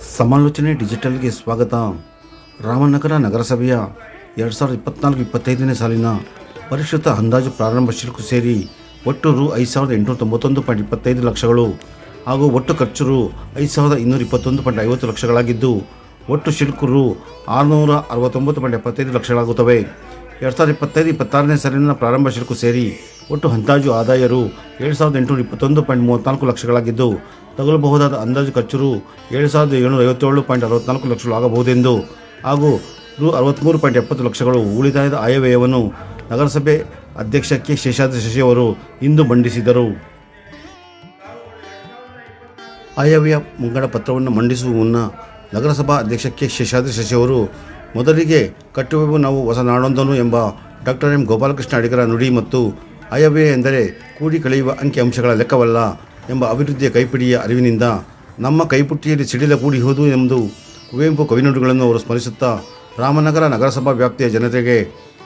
ಸಮಾಲೋಚನೆ ಡಿಜಿಟಲ್ಗೆ ಸ್ವಾಗತ. ರಾಮನಗರ ನಗರಸಭೆಯ ಎರಡು ಸಾವಿರದ ಇಪ್ಪತ್ನಾಲ್ಕು ಇಪ್ಪತ್ತೈದನೇ ಸಾಲಿನ ಪರಿಷ್ಕೃತ ಅಂದಾಜು ಪ್ರಾರಂಭ ಶುಲ್ಕ ಸೇರಿ ಒಟ್ಟು ರು ಐದು ಸಾವಿರದ ಎಂಟುನೂರ ತೊಂಬತ್ತೊಂದು ಪಾಯಿಂಟ್ ಇಪ್ಪತ್ತೈದು ಲಕ್ಷಗಳು ಹಾಗೂ ಒಟ್ಟು ಖರ್ಚು ರು ಐದು ಸಾವಿರದ ಇನ್ನೂರ ಇಪ್ಪತ್ತೊಂದು ಪಾಯಿಂಟ್ ಐವತ್ತು ಲಕ್ಷಗಳಾಗಿದ್ದು, ಒಟ್ಟು ಶುಲ್ಕ ರು ಆರುನೂರ ಅರವತ್ತೊಂಬತ್ತು ಪಾಯಿಂಟ್ ಎಪ್ಪತ್ತೈದು ಲಕ್ಷಗಳಾಗುತ್ತವೆ. ಎರಡು ಸಾವಿರದ ಇಪ್ಪತ್ತೈದು, ಇಪ್ಪತ್ತಾರನೇ ಸಾಲಿನ ಪ್ರಾರಂಭ ಶುಲ್ಕ ಸೇರಿ ಒಟ್ಟು ಅಂದಾಜು ಆದಾಯ ರು ಏಳು ಸಾವಿರದ ಎಂಟುನೂರ ಇಪ್ಪತ್ತೊಂದು ಪಾಯಿಂಟ್ ಮೂವತ್ತ್ನಾಲ್ಕು ಲಕ್ಷಗಳಾಗಿದ್ದು, ತಗಲಬಹುದಾದ ಅಂದಾಜು ಖರ್ಚು ಏಳು ಸಾವಿರದ ಏಳುನೂರ ಐವತ್ತೇಳು ಪಾಯಿಂಟ್ ಅರವತ್ತ್ನಾಲ್ಕು ಲಕ್ಷಗಳು ಆಗಬಹುದೆಂದು ಹಾಗೂ ರು ಅರವತ್ತ್ಮೂರು ಪಾಯಿಂಟ್ ಎಪ್ಪತ್ತು ಲಕ್ಷಗಳು ಉಳಿತಾಯದ ಆಯವ್ಯಯವನ್ನು ನಗರಸಭೆ ಅಧ್ಯಕ್ಷ ಕೆ. ಶೇಷಾದ್ರಿ ಶಶಿ ಅವರು ಇಂದು ಮಂಡಿಸಿದರು. ಆಯವ್ಯಯ ಮುಂಗಡ ಪತ್ರವನ್ನು ಮಂಡಿಸುವ ಮುನ್ನ ನಗರಸಭಾ ಅಧ್ಯಕ್ಷ ಕೆ. ಶೇಷಾದ್ರಿ ಶಶಿ ಅವರು ಮೊದಲಿಗೆ ಕಟ್ಟುವೆವು ನಾವು ಹೊಸ ನಾಡೊಂದನು ಎಂಬ ಡಾಕ್ಟರ್ ಎಂ ಗೋಪಾಲಕೃಷ್ಣ ಅಡಿಗರ ನುಡಿ ಮತ್ತು ಆಯವ್ಯಯ ಎಂದರೆ ಕೂಡಿ ಕಳೆಯುವ ಅಂಕಿ ಅಂಶಗಳ ಲೆಕ್ಕವಲ್ಲ ಎಂಬ ಅಭಿವೃದ್ಧಿಯ ಕೈಪಿಡಿಯ ಅರಿವಿನಿಂದ ನಮ್ಮ ಕೈಪುಟ್ಟಿಯಲ್ಲಿ ಸಿಡಿಲ ಕೂಡಿಹುದು ಎಂದು ಕುವೆಂಪು ಕವಿನುಡಿಗಳನ್ನು ಅವರು ಸ್ಮರಿಸುತ್ತಾ ರಾಮನಗರ ನಗರಸಭಾ ವ್ಯಾಪ್ತಿಯ ಜನತೆಗೆ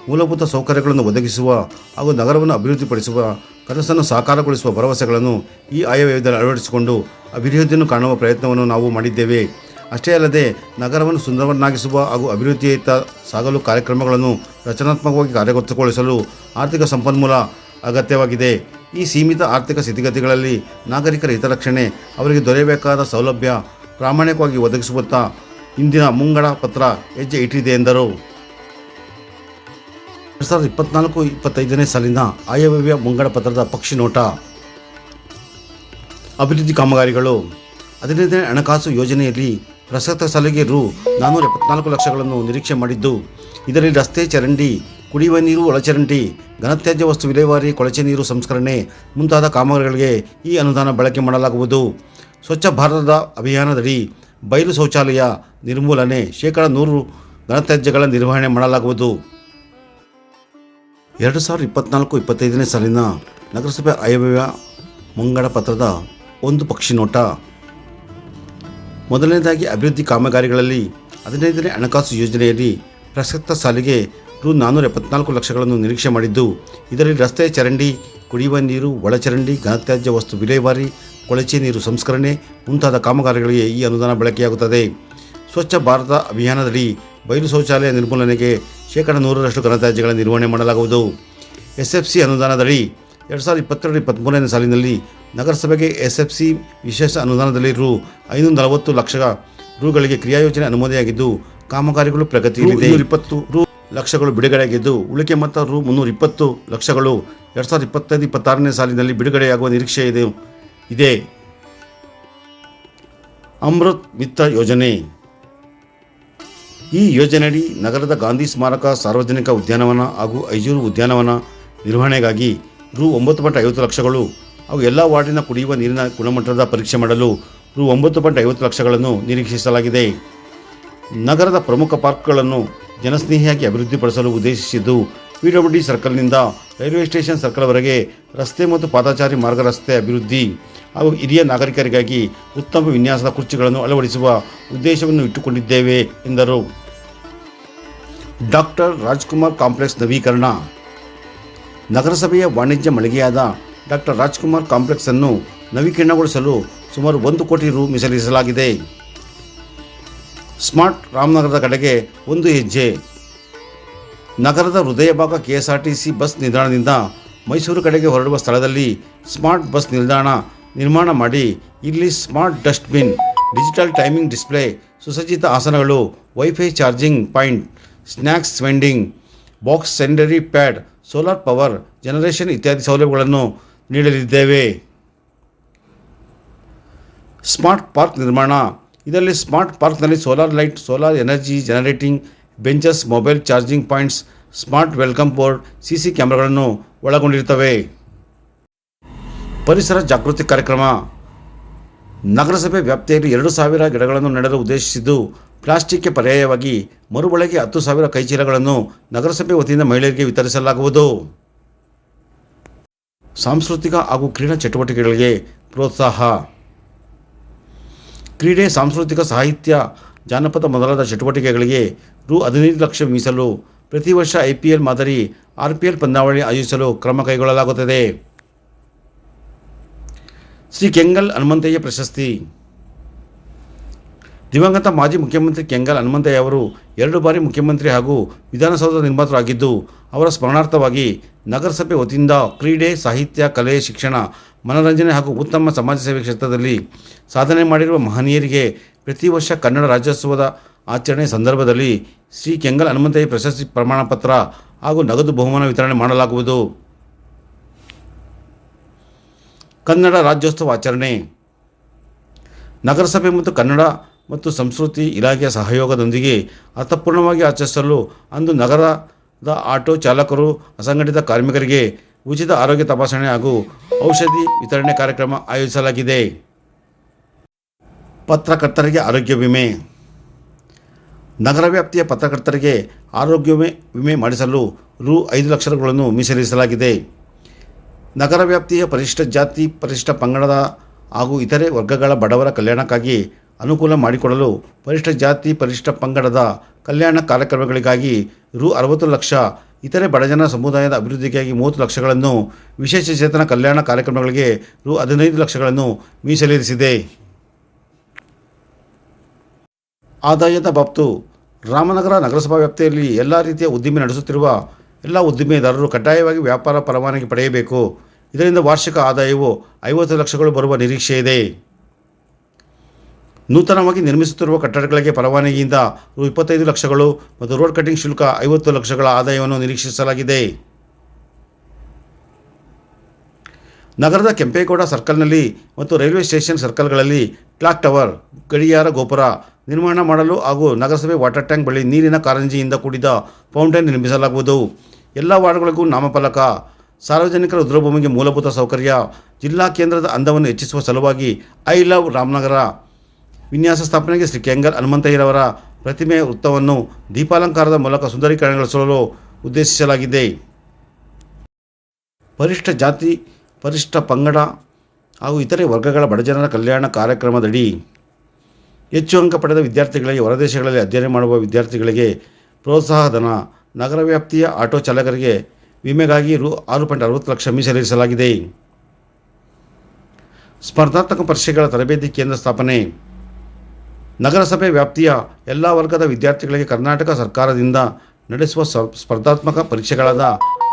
ಮೂಲಭೂತ ಸೌಕರ್ಯಗಳನ್ನು ಒದಗಿಸುವ ಹಾಗೂ ನಗರವನ್ನು ಅಭಿವೃದ್ಧಿಪಡಿಸುವ, ಕನಸನ್ನು ಸಾಕಾರಗೊಳಿಸುವ ಭರವಸೆಗಳನ್ನು ಈ ಆಯವ್ಯಯದಲ್ಲಿ ಅಳವಡಿಸಿಕೊಂಡು ಅಭಿವೃದ್ಧಿಯನ್ನು ಕಾಣುವ ಪ್ರಯತ್ನವನ್ನು ನಾವು ಮಾಡಿದ್ದೇವೆ. ಅಷ್ಟೇ ಅಲ್ಲದೆ ನಗರವನ್ನು ಸುಂದರವನ್ನಾಗಿಸುವ ಹಾಗೂ ಅಭಿವೃದ್ಧಿಯತ್ತ ಸಾಗಲು ಕಾರ್ಯಕ್ರಮಗಳನ್ನು ರಚನಾತ್ಮಕವಾಗಿ ಕಾರ್ಯಗತಗೊಳಿಸಲು ಆರ್ಥಿಕ ಸಂಪನ್ಮೂಲ ಅಗತ್ಯವಾಗಿದೆ. ಈ ಸೀಮಿತ ಆರ್ಥಿಕ ಸ್ಥಿತಿಗತಿಗಳಲ್ಲಿ ನಾಗರಿಕರ ಹಿತರಕ್ಷಣೆ, ಅವರಿಗೆ ದೊರೆಯಬೇಕಾದ ಸೌಲಭ್ಯ ಪ್ರಾಮಾಣಿಕವಾಗಿ ಒದಗಿಸುವತ್ತ ಇಂದಿನ ಮುಂಗಡ ಪತ್ರ ಹೆಜ್ಜೆ ಇಟ್ಟಿದೆ ಎಂದರು. ಎರಡು ಸಾವಿರದ ಇಪ್ಪತ್ನಾಲ್ಕು ಇಪ್ಪತ್ತೈದನೇ ಸಾಲಿನ ಆಯವ್ಯಯ ಮುಂಗಡ ಪತ್ರದ ಪಕ್ಷಿ ನೋಟ. ಅಭಿವೃದ್ಧಿ ಕಾಮಗಾರಿಗಳು. ಹದಿನೈದನೇ ಹಣಕಾಸು ಯೋಜನೆಯಲ್ಲಿ ಪ್ರಸಕ್ತ ಸಾಲಿಗೆ ರು ನಾನ್ನೂರ ಎಪ್ಪತ್ನಾಲ್ಕು ಲಕ್ಷಗಳನ್ನು ನಿರೀಕ್ಷೆ ಮಾಡಿದ್ದು. ಇದರಲ್ಲಿ ರಸ್ತೆ ಚರಂಡಿ, ಕುಡಿಯುವ ನೀರು ಒಳಚರಂಡಿ ಘನತ್ಯಾಜ್ಯ ವಸ್ತು ವಿಲೇವಾರಿ, ಕೊಳಚೆ ನೀರು ಸಂಸ್ಕರಣೆ ಮುಂತಾದ ಕಾಮಗಾರಿಗಳಿಗೆ ಈ ಅನುದಾನ ಬಳಕೆ ಮಾಡಲಾಗುವುದು. ಸ್ವಚ್ಛ ಭಾರತದ ಅಭಿಯಾನದಡಿ ಬಯಲು ಶೌಚಾಲಯ ನಿರ್ಮೂಲನೆ, ಶೇಕಡ ನೂರು ಘನತ್ಯಾಜ್ಯಗಳ ನಿರ್ವಹಣೆ ಮಾಡಲಾಗುವುದು. ಎರಡು ಸಾವಿರದ ಇಪ್ಪತ್ನಾಲ್ಕು ಇಪ್ಪತ್ತೈದನೇ ಸಾಲಿನ ನಗರಸಭೆ ಆಯವ್ಯಯ ಮುಂಗಡ ಪತ್ರದ ಒಂದು ಪಕ್ಷಿ ನೋಟ ಮೊದಲನೇದಾಗಿ ಅಭಿವೃದ್ಧಿ ಕಾಮಗಾರಿಗಳಲ್ಲಿ ಹದಿನೈದನೇ ಹಣಕಾಸು ಯೋಜನೆಯಲ್ಲಿ ಪ್ರಸಕ್ತ ಸಾಲಿಗೆ ರು ನಾನ್ನೂರ ಎಪ್ಪತ್ನಾಲ್ಕು ಲಕ್ಷಗಳನ್ನು ನಿರೀಕ್ಷೆ ಮಾಡಿದ್ದು, ಇದರಲ್ಲಿ ರಸ್ತೆ ಚರಂಡಿ, ಕುಡಿಯುವ ನೀರು ಒಳಚರಂಡಿ ಘನತ್ಯಾಜ್ಯ ವಸ್ತು ವಿಲೇವಾರಿ, ಕೊಳಚೆ ನೀರು ಸಂಸ್ಕರಣೆ ಮುಂತಾದ ಕಾಮಗಾರಿಗಳಿಗೆ ಈ ಅನುದಾನ ಬಳಕೆಯಾಗುತ್ತದೆ. ಸ್ವಚ್ಛ ಭಾರತ ಅಭಿಯಾನದಡಿ ಬಯಲು ಶೌಚಾಲಯ ನಿರ್ಮೂಲನೆಗೆ ಶೇಕಡ ನೂರರಷ್ಟು ಘನತ್ಯಾಜ್ಯಗಳ ನಿರ್ವಹಣೆ ಮಾಡಲಾಗುವುದು. ಎಸ್ ಎಫ್ ಸಿ ಅನುದಾನದಡಿ ಎರಡು ಸಾವಿರದ ಇಪ್ಪತ್ತೆರಡು ಇಪ್ಪತ್ತ್ಮೂರನೇ ಸಾಲಿನಲ್ಲಿ ನಗರಸಭೆಗೆ ಎಸ್ ಎಫ್ ಸಿ ವಿಶೇಷ ಅನುದಾನದಲ್ಲಿ ರು ಐನೂರ ನಲವತ್ತು ಲಕ್ಷ ರುಗಳಿಗೆ ಕ್ರಿಯಾಯೋಜನೆ ಅನುಮೋದನೆಯಾಗಿದ್ದು ಕಾಮಗಾರಿಗಳು ಪ್ರಗತಿಯಲ್ಲಿದೆ. ಇಪ್ಪತ್ತು ರು ಲಕ್ಷಗಳು ಬಿಡುಗಡೆಯಾಗಿದ್ದು ಉಳಿಕೆ ಮೊತ್ತ ರು ಮುನ್ನೂರ ಇಪ್ಪತ್ತು ಲಕ್ಷಗಳು ಎರಡು ಸಾವಿರದ ಇಪ್ಪತ್ತೈದು ಇಪ್ಪತ್ತಾರನೇ ಸಾಲಿನಲ್ಲಿ ಬಿಡುಗಡೆಯಾಗುವ ನಿರೀಕ್ಷೆ ಇದೆ ಇದೆ. ಅಮೃತ್ ವಿತ್ತ ಯೋಜನೆ. ಈ ಯೋಜನೆಯಡಿ ನಗರದ ಗಾಂಧಿ ಸ್ಮಾರಕ ಸಾರ್ವಜನಿಕ ಉದ್ಯಾನವನ ಹಾಗೂ ಐಜೂರು ಉದ್ಯಾನವನ ನಿರ್ವಹಣೆಗಾಗಿ ರು ಒಂಬತ್ತು ಪಾಯಿಂಟ್ ಐವತ್ತು ಲಕ್ಷಗಳು ಹಾಗೂ ಎಲ್ಲ ವಾರ್ಡಿನ ಕುಡಿಯುವ ನೀರಿನ ಗುಣಮಟ್ಟದ ಪರೀಕ್ಷೆ ಮಾಡಲು ರು ಒಂಬತ್ತು ಪಾಯಿಂಟ್ ಐವತ್ತು ಲಕ್ಷಗಳನ್ನು ನಿರೀಕ್ಷಿಸಲಾಗಿದೆ. ನಗರದ ಪ್ರಮುಖ ಪಾರ್ಕ್ಗಳನ್ನು ಜನಸ್ನೇಹಿಯಾಗಿ ಅಭಿವೃದ್ಧಿಪಡಿಸಲು ಉದ್ದೇಶಿಸಿದ್ದು ಪಿ ಡಬ್ಲ್ಯೂ ಡಿ ಸರ್ಕಲ್ನಿಂದ ರೈಲ್ವೆ ಸ್ಟೇಷನ್ ಸರ್ಕಲ್ವರೆಗೆ ರಸ್ತೆ ಮತ್ತು ಪಾದಚಾರಿ ಮಾರ್ಗ ರಸ್ತೆ ಅಭಿವೃದ್ಧಿ ಹಾಗೂ ಹಿರಿಯ ನಾಗರಿಕರಿಗಾಗಿ ಉತ್ತಮ ವಿನ್ಯಾಸದ ಕುರ್ಚಿಗಳನ್ನು ಅಳವಡಿಸುವ ಉದ್ದೇಶವನ್ನು ಇಟ್ಟುಕೊಂಡಿದ್ದೇವೆ, ಎಂದರು. ಡಾಕ್ಟರ್ ರಾಜ್ಕುಮಾರ್ ಕಾಂಪ್ಲೆಕ್ಸ್ ನವೀಕರಣ. ನಗರಸಭೆಯ ವಾಣಿಜ್ಯ ಮಳಿಗೆಯಾದ ಡಾಕ್ಟರ್ ರಾಜ್ಕುಮಾರ್ ಕಾಂಪ್ಲೆಕ್ಸ್ ಅನ್ನು ನವೀಕರಣಗೊಳಿಸಲು ಸುಮಾರು ಒಂದು ಕೋಟಿ ರು ಮೀಸಲಿಸಲಾಗಿದೆ ಸ್ಮಾರ್ಟ್ ರಾಮನಗರದ ಕಡೆಗೆ ಒಂದು ಹೆಜ್ಜೆ. ನಗರದ ಹೃದಯ ಭಾಗ ಕೆಎಸ್ಆರ್ಟಿಸಿ ಬಸ್ ನಿಲ್ದಾಣದಿಂದ ಮೈಸೂರು ಕಡೆಗೆ ಹೊರಡುವ ಸ್ಥಳದಲ್ಲಿ ಸ್ಮಾರ್ಟ್ ಬಸ್ ನಿಲ್ದಾಣ ನಿರ್ಮಾಣ ಮಾಡಿ ಇಲ್ಲಿ smart dustbin, digital timing display, ಸುಸಜ್ಜಿತ ಆಸನಗಳು, wifi charging point, snacks vending, box sanitary pad, solar power, generation ಇತ್ಯಾದಿ ಸೌಲಭ್ಯಗಳನ್ನು ನೀಡಲಿದ್ದೇವೆ. ಸ್ಮಾರ್ಟ್ ಪಾರ್ಕ್ ನಿರ್ಮಾಣ. ಇದರಲ್ಲಿ ಸ್ಮಾರ್ಟ್ ಪಾರ್ಕ್ನಲ್ಲಿ solar light, solar energy generating, benches, mobile charging points, smart welcome board C C ಕ್ಯಾಮ್ರಾಗಳನ್ನು ಒಳಗೊಂಡಿರುತ್ತವೆ. ಪರಿಸರ ಜಾಗೃತಿ ಕಾರ್ಯಕ್ರಮ. ನಗರಸಭೆ ವ್ಯಾಪ್ತಿಯಲ್ಲಿ ಎರಡು ಸಾವಿರ ಗಿಡಗಳನ್ನು ನೆಡಲು ಉದ್ದೇಶಿಸಿದ್ದು, ಪ್ಲಾಸ್ಟಿಕ್ಗೆ ಪರ್ಯಾಯವಾಗಿ ಮರುಬಳಕೆ ಹತ್ತು ಸಾವಿರ ಕೈಚೀಲಗಳನ್ನು ನಗರಸಭೆ ವತಿಯಿಂದ ಮಹಿಳೆಯರಿಗೆ ವಿತರಿಸಲಾಗುವುದು. ಸಾಂಸ್ಕೃತಿಕ ಹಾಗೂ ಕ್ರೀಡಾ ಚಟುವಟಿಕೆಗಳಿಗೆ ಪ್ರೋತ್ಸಾಹ. ಕ್ರೀಡೆ, ಸಾಂಸ್ಕೃತಿಕ ಸಾಹಿತ್ಯ, ಜಾನಪದ ಮೊದಲಾದ ಚಟುವಟಿಕೆಗಳಿಗೆ ರು ಹದಿನೈದು ಲಕ್ಷ ಮೀಸಲು, ಪ್ರತಿ ವರ್ಷ ಐ ಪಿ ಎಲ್ ಮಾದರಿ ಆರ್ ಪಿ ಎಲ್ ಪಂದ್ಯಾವಳಿ ಆಯೋಜಿಸಲು ಕ್ರಮ ಕೈಗೊಳ್ಳಲಾಗುತ್ತದೆ. ಶ್ರೀ ಕೆಂಗಲ್ ಹನುಮಂತಯ್ಯ ಪ್ರಶಸ್ತಿ. ದಿವಂಗತ ಮಾಜಿ ಮುಖ್ಯಮಂತ್ರಿ ಕೆಂಗಲ್ ಹನುಮಂತಯ್ಯ ಅವರು ಎರಡು ಬಾರಿ ಮುಖ್ಯಮಂತ್ರಿ ಹಾಗೂ ವಿಧಾನಸೌಧ ನಿರ್ಮಾತರಾಗಿದ್ದು ಅವರ ಸ್ಮರಣಾರ್ಥವಾಗಿ ನಗರಸಭೆ ವತಿಯಿಂದ ಕ್ರೀಡೆ, ಸಾಹಿತ್ಯ, ಕಲೆ, ಶಿಕ್ಷಣ, ಮನರಂಜನೆ ಹಾಗೂ ಉತ್ತಮ ಸಮಾಜ ಸೇವೆ ಕ್ಷೇತ್ರದಲ್ಲಿ ಸಾಧನೆ ಮಾಡಿರುವ ಮಹನೀಯರಿಗೆ ಪ್ರತಿ ವರ್ಷ ಕನ್ನಡ ರಾಜ್ಯೋತ್ಸವದ ಆಚರಣೆ ಸಂದರ್ಭದಲ್ಲಿ ಶ್ರೀ ಕೆಂಗಲ್ ಹನುಮಂತಯ್ಯ ಪ್ರಶಸ್ತಿ ಪ್ರಮಾಣ ಪತ್ರ ಹಾಗೂ ನಗದು ಬಹುಮಾನ ವಿತರಣೆ ಮಾಡಲಾಗುವುದು. ಕನ್ನಡ ರಾಜ್ಯೋತ್ಸವ ಆಚರಣೆ. ನಗರಸಭೆ ಮತ್ತು ಕನ್ನಡ ಮತ್ತು ಸಂಸ್ಕೃತಿ ಇಲಾಖೆಯ ಸಹಯೋಗದೊಂದಿಗೆ ಅರ್ಥಪೂರ್ಣವಾಗಿ ಆಚರಿಸಲು ಅಂದು ನಗರದ ಆಟೋ ಚಾಲಕರು ಅಸಂಘಟಿತ ಕಾರ್ಮಿಕರಿಗೆ ಉಚಿತ ಆರೋಗ್ಯ ತಪಾಸಣೆ ಹಾಗೂ ಔಷಧಿ ವಿತರಣೆ ಕಾರ್ಯಕ್ರಮ ಆಯೋಜಿಸಲಾಗಿದೆ. ಪತ್ರಕರ್ತರಿಗೆ ಆರೋಗ್ಯ ವಿಮೆ. ನಗರ ವ್ಯಾಪ್ತಿಯ ಪತ್ರಕರ್ತರಿಗೆ ಆರೋಗ್ಯ ವಿಮೆ ವಿಮೆ ಮಾಡಿಸಲು ರು ಐದು ಲಕ್ಷ ರುಗಳನ್ನು ಮೀಸಲಿಸಲಾಗಿದೆ ನಗರ ವ್ಯಾಪ್ತಿಯ ಪರಿಶಿಷ್ಟ ಜಾತಿ, ಪರಿಶಿಷ್ಟ ಪಂಗಡದ ಹಾಗೂ ಇತರೆ ವರ್ಗಗಳ ಬಡವರ ಕಲ್ಯಾಣಕ್ಕಾಗಿ ಅನುಕೂಲ ಮಾಡಿಕೊಡಲು ಪರಿಶಿಷ್ಟ ಜಾತಿ, ಪರಿಶಿಷ್ಟ ಪಂಗಡದ ಕಲ್ಯಾಣ ಕಾರ್ಯಕ್ರಮಗಳಿಗಾಗಿ ರು ಅರವತ್ತು ಲಕ್ಷ, ಇತರೆ ಬಡಜನ ಸಮುದಾಯದ ಅಭಿವೃದ್ಧಿಗಾಗಿ ಮೂವತ್ತು ಲಕ್ಷಗಳನ್ನು ವಿಶೇಷ ಚೇತನ ಕಲ್ಯಾಣ ಕಾರ್ಯಕ್ರಮಗಳಿಗೆ ರು ಹದಿನೈದು ಲಕ್ಷಗಳನ್ನು ಮೀಸಲಿರಿಸಿದೆ. ಆದಾಯದ ಬಾಬ್ತು. ರಾಮನಗರ ನಗರಸಭಾ ವ್ಯಾಪ್ತಿಯಲ್ಲಿ ಎಲ್ಲ ರೀತಿಯ ಉದ್ದಿಮೆ ನಡೆಸುತ್ತಿರುವ ಎಲ್ಲ ಉದ್ದಿಮೆದಾರರು ಕಡ್ಡಾಯವಾಗಿ ವ್ಯಾಪಾರ ಪರವಾನಗಿ ಪಡೆಯಬೇಕು. ಇದರಿಂದ ವಾರ್ಷಿಕ ಆದಾಯವು ಐವತ್ತು ಲಕ್ಷಗಳು ಬರುವ ನಿರೀಕ್ಷೆ ಇದೆ ನೂತನವಾಗಿ ನಿರ್ಮಿಸುತ್ತಿರುವ ಕಟ್ಟಡಗಳಿಗೆ ಪರವಾನಗಿಯಿಂದ ಇಪ್ಪತ್ತೈದು ಲಕ್ಷಗಳು ಮತ್ತು ರೋಡ್ ಕಟಿಂಗ್ ಶುಲ್ಕ ಐವತ್ತು ಲಕ್ಷಗಳ ಆದಾಯವನ್ನು ನಿರೀಕ್ಷಿಸಲಾಗಿದೆ. ನಗರದ ಕೆಂಪೇಗೌಡ ಸರ್ಕಲ್ನಲ್ಲಿ ಮತ್ತು ರೈಲ್ವೆ ಸ್ಟೇಷನ್ ಸರ್ಕಲ್ಗಳಲ್ಲಿ ಕ್ಲಾಕ್ ಟವರ್, ಗಡಿಯಾರ ಗೋಪುರ ನಿರ್ಮಾಣ ಮಾಡಲು ಹಾಗೂ ನಗರಸಭೆ ವಾಟರ್ ಟ್ಯಾಂಕ್ ಬಳಿ ನೀರಿನ ಕಾರಂಜಿಯಿಂದ ಕೂಡಿದ ಫೌಂಟೇನ್ ನಿರ್ಮಿಸಲಾಗುವುದು. ಎಲ್ಲ ವಾರ್ಡ್ಗಳಿಗೂ ನಾಮಫಲಕ, ಸಾರ್ವಜನಿಕರ ರುದ್ರಭೂಮಿಗೆ ಮೂಲಭೂತ ಸೌಕರ್ಯ, ಜಿಲ್ಲಾ ಕೇಂದ್ರದ ಅಂದವನ್ನು ಹೆಚ್ಚಿಸುವ ಸಲುವಾಗಿ ಐ ಲವ್ ರಾಮನಗರ ವಿನ್ಯಾಸ ಸ್ಥಾಪನೆಗೆ ಶ್ರೀ ಕೆಂಗಲ್ ಹನುಮಂತಯ್ಯರವರ ಪ್ರತಿಮೆ ವೃತ್ತವನ್ನು ದೀಪಾಲಂಕಾರದ ಮೂಲಕ ಸುಂದರೀಕರಣಗೊಳಿಸಲು ಉದ್ದೇಶಿಸಲಾಗಿದೆ. ಪರಿಷ್ಠ ಜಾತಿ, ಪರಿಷ್ಠ ಪಂಗಡ ಹಾಗೂ ಇತರೆ ವರ್ಗಗಳ ಬಡಜನರ ಕಲ್ಯಾಣ ಕಾರ್ಯಕ್ರಮದಡಿ ಹೆಚ್ಚು ಅಂಕ ಪಡೆದ ವಿದ್ಯಾರ್ಥಿಗಳಿಗೆ ಹೊರದೇಶಗಳಲ್ಲಿ ಅಧ್ಯಯನ ಮಾಡುವ ವಿದ್ಯಾರ್ಥಿಗಳಿಗೆ ಪ್ರೋತ್ಸಾಹ ಧನ ನಗರ ವ್ಯಾಪ್ತಿಯ ಆಟೋ ಚಾಲಕರಿಗೆ ವಿಮೆಗಾಗಿ ರು ಆರು ಪಾಯಿಂಟ್ ಅರವತ್ತು ಲಕ್ಷ ಮೀಸಲಿರಿಸಲಾಗಿದೆ. ಸ್ಪರ್ಧಾತ್ಮಕ ಪರೀಕ್ಷೆಗಳ ತರಬೇತಿ ಕೇಂದ್ರ ಸ್ಥಾಪನೆ ನಗರಸಭೆ ವ್ಯಾಪ್ತಿಯ ಎಲ್ಲ ವರ್ಗದ ವಿದ್ಯಾರ್ಥಿಗಳಿಗೆ ಕರ್ನಾಟಕ ಸರ್ಕಾರದಿಂದ ನಡೆಸುವ ಸ್ಪರ್ಧಾತ್ಮಕ ಪರೀಕ್ಷೆಗಳಾದ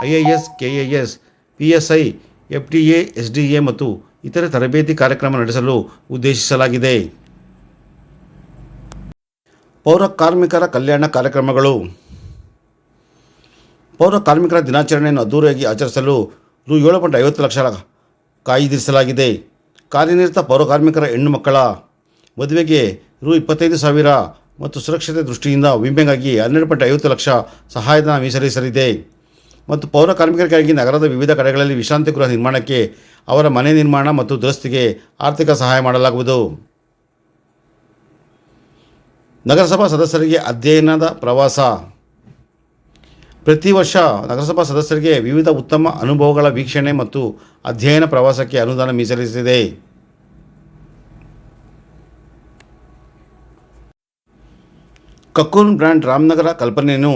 I A S, K A S, P S I, F D A, S D A ಮತ್ತು ಇತರೆ ತರಬೇತಿ ಕಾರ್ಯಕ್ರಮ ನಡೆಸಲು ಉದ್ದೇಶಿಸಲಾಗಿದೆ. ಪೌರ ಕಾರ್ಮಿಕರ ಕಲ್ಯಾಣ ಕಾರ್ಯಕ್ರಮಗಳು. ಪೌರ ಕಾರ್ಮಿಕರ ದಿನಾಚರಣೆಯನ್ನು ಅದ್ದೂರಿಯಾಗಿ ಆಚರಿಸಲು ರು ಏಳು ಪಾಯಿಂಟ್ ಐವತ್ತು ಲಕ್ಷ ಕಾಯ್ದಿರಿಸಲಾಗಿದೆ. ಕಾರ್ಯನಿರತ ಪೌರ ಕಾರ್ಮಿಕರ ಹೆಣ್ಣು ಮಕ್ಕಳ ಮದುವೆಗೆ ರು ಇಪ್ಪತ್ತೈದು ಸಾವಿರ ಮತ್ತು ಸುರಕ್ಷತೆ ದೃಷ್ಟಿಯಿಂದ ವಿಮೆಗಾಗಿ ಹನ್ನೆರಡು ಪಾಯಿಂಟ್ ಐವತ್ತು ಲಕ್ಷ ಸಹಾಯಧನ ಮೀಸಲಿಸಲಿದೆ. ಮತ್ತು ಪೌರ ಕಾರ್ಮಿಕರಿಗಾಗಿ ನಗರದ ವಿವಿಧ ಕಡೆಗಳಲ್ಲಿ ವಿಶ್ರಾಂತಿ ಗೃಹ ನಿರ್ಮಾಣಕ್ಕೆ ಅವರ ಮನೆ ನಿರ್ಮಾಣ ಮತ್ತು ದುರಸ್ತಿಗೆ ಆರ್ಥಿಕ ಸಹಾಯ ಮಾಡಲಾಗುವುದು. ನಗರಸಭಾ ಸದಸ್ಯರಿಗೆ ಅಧ್ಯಯನದ ಪ್ರವಾಸ. ಪ್ರತಿ ವರ್ಷ ನಗರಸಭಾ ಸದಸ್ಯರಿಗೆ ವಿವಿಧ ಉತ್ತಮ ಅನುಭವಗಳ ವೀಕ್ಷಣೆ ಮತ್ತು ಅಧ್ಯಯನ ಪ್ರವಾಸಕ್ಕೆ ಅನುದಾನ ಮೀಸಲಿರಿಸಿದೆ ಕಕ್ಕೂನ್ ಬ್ರ್ಯಾಂಡ್ ರಾಮನಗರ ಕಲ್ಪನೆಯನ್ನು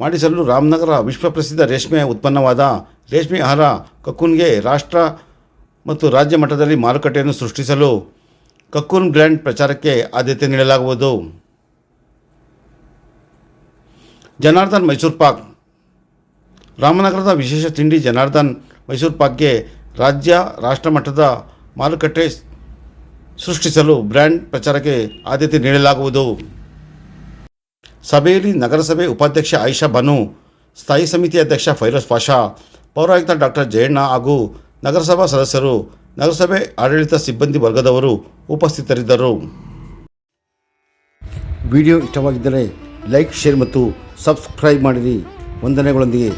ಮಾಡಿಸಲು ರಾಮನಗರ ವಿಶ್ವಪ್ರಸಿದ್ಧ ರೇಷ್ಮೆ ಉತ್ಪನ್ನವಾದ ರೇಷ್ಮೆ ಆಹಾರ ಕಕ್ಕೂನ್ಗೆ ರಾಷ್ಟ್ರ ಮತ್ತು ರಾಜ್ಯ ಮಟ್ಟದಲ್ಲಿ ಮಾರುಕಟ್ಟೆಯನ್ನು ಸೃಷ್ಟಿಸಲು ಕಕ್ಕೂನ್ ಬ್ರ್ಯಾಂಡ್ ಪ್ರಚಾರಕ್ಕೆ ಆದ್ಯತೆ ನೀಡಲಾಗುವುದು. ಜನಾರ್ದನ್ ಮೈಸೂರು ಪಾಕ್. ರಾಮನಗರದ ವಿಶೇಷ ತಿಂಡಿ ಜನಾರ್ದನ್ ಮೈಸೂರು ಪಾಕ್ಗೆ ರಾಜ್ಯ ರಾಷ್ಟ್ರ ಮಟ್ಟದ ಮಾರುಕಟ್ಟೆ ಸೃಷ್ಟಿಸಲು ಬ್ರ್ಯಾಂಡ್ ಪ್ರಚಾರಕ್ಕೆ ಆದ್ಯತೆ ನೀಡಲಾಗುವುದು. ಸಭೆಯಲ್ಲಿ ನಗರಸಭೆ ಉಪಾಧ್ಯಕ್ಷ ಆಯಿಷಾ ಬನು, ಸ್ಥಾಯಿ ಸಮಿತಿ ಅಧ್ಯಕ್ಷ ಫೈರೋಜ್ ಪಾಷಾ, ಪೌರಾಯುಕ್ತ ಡಾಕ್ಟರ್ ಜಯಣ್ಣ ಹಾಗೂ ನಗರಸಭಾ ಸದಸ್ಯರು, ನಗರಸಭೆ ಆಡಳಿತ ಸಿಬ್ಬಂದಿ ವರ್ಗದವರು ಉಪಸ್ಥಿತರಿದ್ದರು. ವಿಡಿಯೋ ಇಷ್ಟವಾಗಿದ್ದರೆ ಲೈಕ್, ಶೇರ್ ಮತ್ತು ಸಬ್ಸ್ಕ್ರೈಬ್ ಮಾಡಿರಿ. ವಂದನೆಗಳೊಂದಿಗೆ.